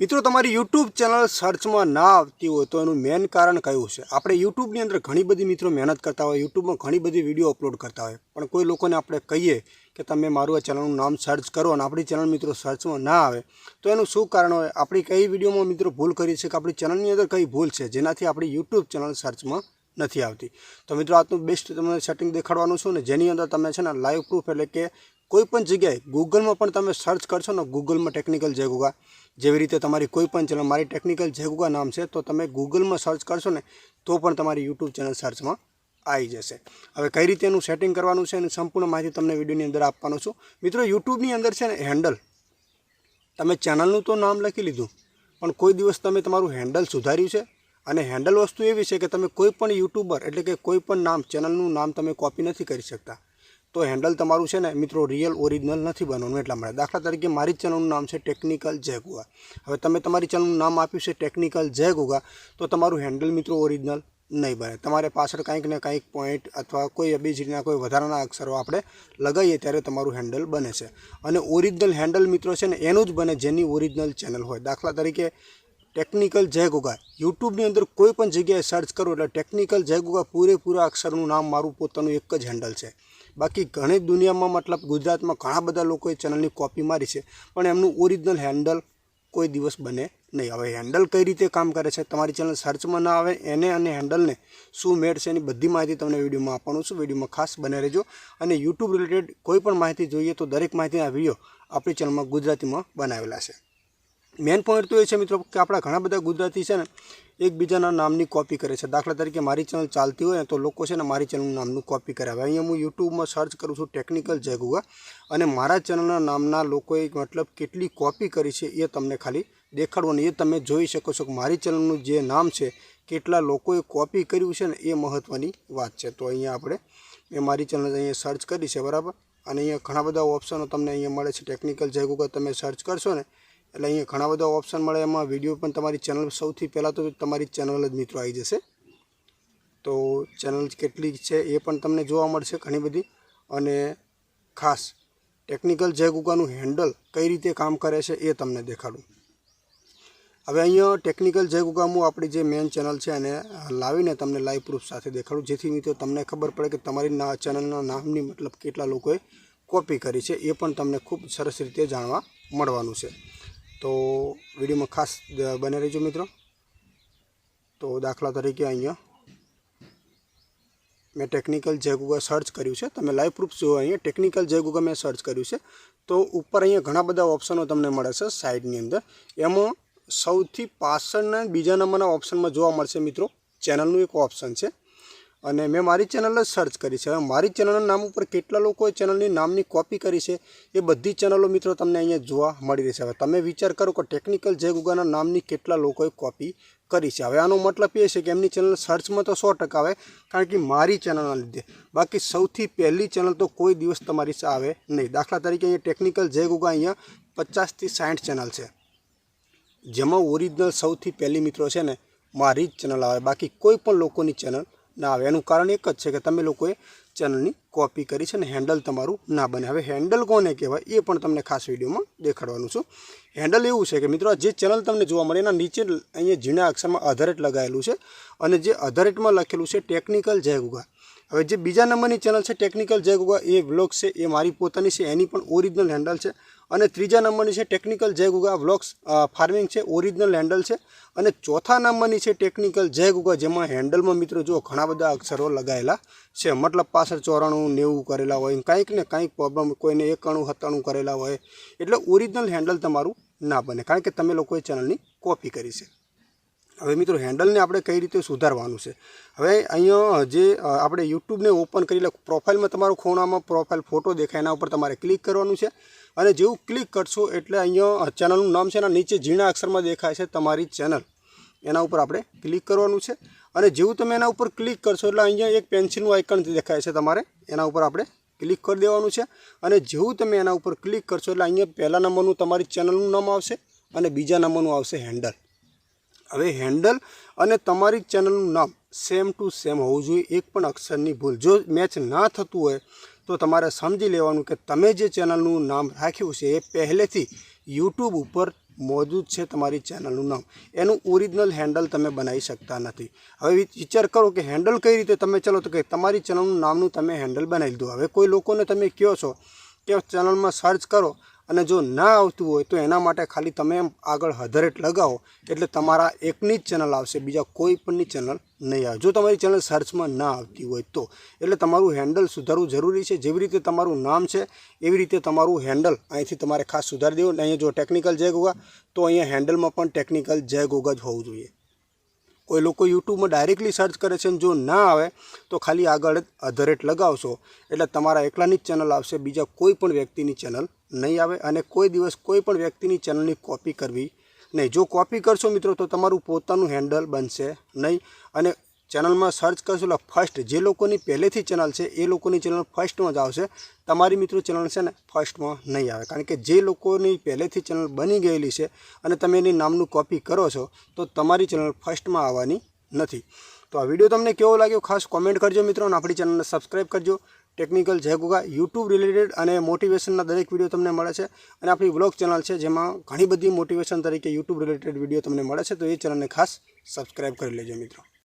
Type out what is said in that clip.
મિત્રો, તમારી YouTube channel સર્ચમાં ના આવતી હોય તો એનું મેન કારણ કયું છે? આપણે યુટ્યુબની અંદર ઘણી બધી મિત્રો મહેનત કરતા હોય, યુટ્યુબમાં ઘણી બધી વીડિયો અપલોડ કરતા હોય. પણ કોઈ લોકોને આપણે કહીએ કે તમે મારું આ ચેનલનું નામ સર્ચ કરો અને આપણી ચેનલ મિત્રો સર્ચમાં ના આવે, તો એનું શું કારણ હોય? આપણી કઈ વિડીયોમાં મિત્રો ભૂલ કરી છે કે આપણી ચેનલની અંદર કઈ ભૂલ છે? જેનાથી આપણી યુટ્યુબ ચેનલ સર્ચમાં નથી આવતી. તો મિત્રો, આજનું બેસ્ટ તમને સેટિંગ દેખાડવાનું છું ને જેની અંદર તમે છે ને લાઈવ પ્રૂફ એટલે કે કોઈ પણ જગ્યાએ ગૂગલમાં પણ તમે સર્ચ કરશો ને ગૂગલમાં ટેકનિકલ જયગુગા જેવી રીતે તમારી કોઈ પણ ચેનલ મારી ટેકનિકલ જયગુગા નામ છે, તો તમે ગૂગલમાં સર્ચ કરશો ને, તો પણ તમારી યુટ્યુબ ચેનલ સર્ચમાં આવી જશે. હવે કઈ રીતે એનું સેટિંગ કરવાનું છે એની સંપૂર્ણ માહિતી તમને વિડીયોની અંદર આપવાનું છું. મિત્રો યુટ્યુબની અંદર છે ને હેન્ડલ તમે ચેનલનું તો નામ લખી લીધું, પણ કોઈ દિવસ તમે તમારું હેન્ડલ સુધાર્યું છે? અને હેન્ડલ વસ્તુ એવી છે કે તમે કોઈ પણ યુટ્યુબર એટલે કે કોઈ પણ નામ ચેનલનું નામ તમે કોપી નથી કરી શકતા. તો હેન્ડલ તમારું છે ને, મિત્રો રિયલ ઓરિજિનલ નથી બનવાનું, એટલા માટે. દાખલા તરીકે મારી ચેનલનું નામ છે ટેકનિકલ જેગુઆ હવે તમે તમારી ચેનલનું નામ આપ્યું છે ટેકનિકલ જેગુગા તો તમારું હેન્ડલ મિત્રો ઓરિજિનલ નહીં બને. તમારે પાછળ કંઈક ને કંઈક પોઈન્ટ અથવા કોઈ અબીજીના કોઈ વધારાના અક્ષરો આપણે લગાવીએ ત્યારે તમારું હેન્ડલ બને છે. અને ઓરિજિનલ હેન્ડલ મિત્રો, છે ને, એનું જ બને જેની ઓરિજિનલ ચેનલ હોય. દાખલા તરીકે ટેકનિકલ જય ગુગા યુટ્યુબની અંદર કોઈ પણ જગ્યાએ સર્ચ કરો એટલે ટેકનિકલ જય ગુગા પૂરેપૂરા અક્ષરનું નામ મારું પોતાનું એક જ હેન્ડલ છે. બાકી ઘણી દુનિયામાં મતલબ ગુજરાતમાં ઘણા બધા લોકોએ ચેનલની કોપી મારી છે, પણ એમનું ઓરિજિનલ હેન્ડલ કોઈ દિવસ બને નહીં. હવે હેન્ડલ કઈ રીતે કામ કરે છે તમારી ચેનલ સર્ચમાં ના આવે એને અને હેન્ડલને શું મેળ છે એની બધી માહિતી તમને વિડીયોમાં આપવાનું છું. વિડીયોમાં ખાસ બને રહેજો. અને યુટ્યુબ રિલેટેડ કોઈ પણ માહિતી જોઈએ તો દરેક માહિતીના વીડિયો આપણી ચેનલમાં ગુજરાતીમાં બનાવેલા છે. મેન પોઈન્ટ તો એ છે મિત્રો કે આપણા ઘણા બધા ગુજરાતી છે ને, એકબીજાના નામની કોપી કરે છે. દાખલા તરીકે મારી ચેનલ ચાલતી હોય તો લોકો છે ને મારી ચેનલનું નામનું કોપી કરે હવે અહીંયા હું યુટ્યુબમાં સર્ચ કરું છું ટેકનિકલ જય અને મારા ચેનલના નામના લોકોએ મતલબ કેટલી કોપી કરી છે એ તમને ખાલી દેખાડવાનું એ તમે જોઈ શકો છો કે મારી ચેનલનું જે નામ છે, કેટલા લોકોએ કોપી કર્યું છે ને એ મહત્ત્વની વાત છે. તો અહીંયા આપણે મેં મારી ચેનલ અહીંયા સર્ચ કરી છે, બરાબર? અને અહીંયા ઘણા બધા ઓપ્શનો તમને અહીંયા મળે છે. ટેકનિકલ જય તમે સર્ચ કરશો ને એટલે અહીંયા ઘણા બધા ઓપ્શન મળે. એમાં વીડિયો પણ તમારી ચેનલ સૌથી પહેલાં તો તમારી ચેનલ જ મિત્રો આવી જશે. તો ચેનલ કેટલી છે એ પણ તમને જોવા મળશે ઘણી બધી. અને ખાસ ટેકનિકલ જય ગુગાનું હેન્ડલ કઈ રીતે કામ કરે છે એ તમને દેખાડું. હવે અહીંયા ટેકનિકલ જય ગુગામું આપણી જે મેઇન ચેનલ છે એને લાવીને તમને લાઈવ પ્રૂફ સાથે દેખાડું. જેથી મિત્રો તમને ખબર પડે કે તમારી ના ચેનલના નામની મતલબ કેટલા લોકોએ કોપી કરી છે એ પણ તમને ખૂબ સરસ રીતે જાણવા મળવાનું છે. તો વિડીયોમાં ખાસ બને રહેજો મિત્રો. તો દાખલા તરીકે અહીંયા મેં ટેકનિકલ જે ગૂગલ સર્ચ કર્યું છે. તમે લાઈવ પ્રૂફ જુઓ અહીંયા. ટેકનિકલ જે ગુગા મેં સર્ચ કર્યું છે. તો ઉપર અહીંયા ઘણા બધા ઓપ્શનો તમને મળે છે સાઇડની અંદર. એમાં સૌથી પાછળના બીજા નંબરના ઓપ્શનમાં જોવા મળશે મિત્રો. ચેનલનું એક ઓપ્શન છે. અને મેં મારી ચેનલ જ સર્ચ કરી છે. હવે મારી ચેનલના નામ ઉપર કેટલા લોકોએ ચેનલની નામની કોપી કરી છે, એ બધી ચેનલો મિત્રો તમને અહીંયા જોવા મળી રહેશે. હવે તમે વિચાર કરો કે ટેકનિકલ જય ગુગાના નામની કેટલા લોકોએ કોપી કરી છે. હવે આનો મતલબ એ છે કે એમની ચેનલ સર્ચમાં તો સો ટકા આવે, કારણ કે મારી ચેનલના લીધે. બાકી સૌથી પહેલી ચેનલ તો કોઈ દિવસ તમારી આવે નહીં. દાખલા તરીકે અહીંયા ટેકનિકલ જય ગુગા અહીંયા પચાસથી સાઠ ચેનલ છે. જેમાં ઓરિજિનલ સૌથી પહેલી મિત્રો છે ને, મારી જ ચેનલ આવે. બાકી કોઈ પણ લોકોની ચેનલ ના આવે. એનું કારણ એક જ છે કે તમે લોકોએ ચેનલની કોપી કરી છે અને હેન્ડલ તમારું ના બને. હવે હેન્ડલ કોને કહેવાય એ પણ તમને ખાસ વિડીયોમાં દેખાડવાનું છું. હેન્ડલ એવું છે કે મિત્રો, જે ચેનલ તમને જોવા મળે એના નીચે અહીંયા ઝીણા અક્ષરમાં અધરેટ લગાવેલું છે અને જે અધરેટમાં લખેલું છે ટેકનિકલ જયગુગા હવે જે બીજા નંબરની ચેનલ છે ટેકનિકલ જયગુગા એ વ્લોગ છે, એ મારી પોતાની છે, એની પણ ઓરિજિનલ હેન્ડલ છે. અને ત્રીજા નંબરની છે technical Jai Guga vlogs. Farming છે, ઓરિજિનલ હેન્ડલ છે. અને ચોથા નંબરની છે ટેકનિકલ જય ગુગા, જેમાં હેન્ડલમાં મિત્રો જો ઘણા બધા અક્ષરો લગાવેલા છે. મતલબ પાછળ ચોરાણું, નેવું કરેલા હોય, કંઈક ને કંઈક પ્રોબ્લેમ કોઈને એકાણું, સત્તાણું કરેલા હોય. એટલે ઓરિજિનલ હેન્ડલ તમારું ના બને. કારણ કે તમે લોકોએ ચેનલની કોપી કરી છે. હવે મિત્રો હેન્ડલને આપણે કઈ રીતે સુધારવાનું છે? હવે અહીંયા જે આપણે યુટ્યુબને ઓપન કરી લે પ્રોફાઇલમાં તમારો ખૂણામાં પ્રોફાઇલ ફોટો દેખાય, એના ઉપર તમારે ક્લિક કરવાનું છે. અને જેવું ક્લિક કરશો એટલે અહીંયા ચેનલનું નામ છે, એના નીચે ઝીણા અક્ષરમાં દેખાય છે તમારી ચેનલ એના ઉપર આપણે ક્લિક કરવાનું છે. અને જેવું તમે એના ઉપર ક્લિક કરશો એટલે અહીંયા એક પેન્સિલનું આઇકન દેખાય છે તમારે, એના ઉપર આપણે ક્લિક કરી દેવાનું છે. અને જેવું તમે એના ઉપર ક્લિક કરશો એટલે અહીંયા પહેલા નંબરનું તમારી ચેનલનું નામ આવશે અને બીજા નંબરનું આવશે હેન્ડલ હવે હેન્ડલ અને તમારી ચેનલનું નામ સેમ ટુ સેમ હોવું જોઈએ, એક પણ અક્ષરની ભૂલ. જો મેચ ના થતું હોય, તો તમારે સમજી લેવાનું કે તમે જે ચેનલનું નામ રાખ્યું છે, એ પહેલેથી યુટ્યુબ ઉપર મોજૂદ છે તમારી ચેનલનું નામ. એનું ઓરિજિનલ હેન્ડલ તમે બનાવી શકતા નથી. હવે વિચાર કરો કે હેન્ડલ કઈ રીતે તમે ચલો તો કે તમારી ચેનલનું નામનું તમે હેન્ડલ બનાવી લીધું હવે કોઈ લોકોને તમે કહો છો કે ચેનલમાં સર્ચ કરો અને જો ના આવતું હોય તો એના માટે ખાલી તમે આગળ હધરેટ લગાવો, એટલે તમારા એકની જ ચેનલ આવશે, બીજા કોઈ પણની ચેનલ નહીં આવે. જો તમારી ચેનલ સર્ચમાં ના આવતી હોય તો. એટલે તમારું હેન્ડલ સુધારવું જરૂરી છે. જેવી રીતે તમારું નામ છે, એવી રીતે તમારું હેન્ડલ અહીંથી તમારે ખાસ સુધારી દેવું. અને અહીંયા જો ટેકનિકલ જય ગોગા, તો અહીંયા હેન્ડલમાં પણ ટેકનિકલ જય ગોગા જ હોવું જોઈએ. કોઈ લોકો યુટ્યુબમાં ડાયરેક્ટલી સર્ચ કરે છે જો ના આવે, તો ખાલી આગળ અધરેટ લગાવશો. એટલે તમારા એકલાની જ ચેનલ આવશે, બીજા કોઈ પણ વ્યક્તિની ચેનલ નહીં આવે અને કોઈ દિવસ કોઈ પણ વ્યક્તિની ચેનલની કોપી કરવી નહીં. જો કોપી કરશો મિત્રો, તો તમારું પોતાનું હેન્ડલ બનશે નહીં અને ચેનલમાં સર્ચ કરશો એટલે ફર્સ્ટ જે લોકોની પહેલેથી ચેનલ છે, એ લોકોની ચેનલ ફર્સ્ટમાં જ આવશે. તમારી મિત્રો ચેનલ છે ને ફર્સ્ટમાં નહીં આવે. કારણ કે જે લોકોની પહેલેથી ચેનલ બની ગયેલી છે અને તમે એની નામનું કોપી કરો છો, તો તમારી ચેનલ ફર્સ્ટમાં આવવાની નથી. તો આ વીડિયો તમને કેવો લાગ્યો ખાસ કોમેન્ટ કરજો મિત્રો અને આપણી ચેનલને સબસ્ક્રાઈબ કરજો. ટેકનિકલ જય ગોગા યુટ્યુબ રિલેટેડ અને મોટિવેશનના દરેક વીડિયો તમને મળે છે. અને આપણી બ્લોગ ચેનલ છે, જેમાં ઘણી બધી મોટિવેશન તરીકે યુટ્યુબ રિલેટેડ વીડિયો તમને મળે છે, તો એ ચેનલને ખાસ સબસ્ક્રાઈબ કરી લેજો મિત્રો.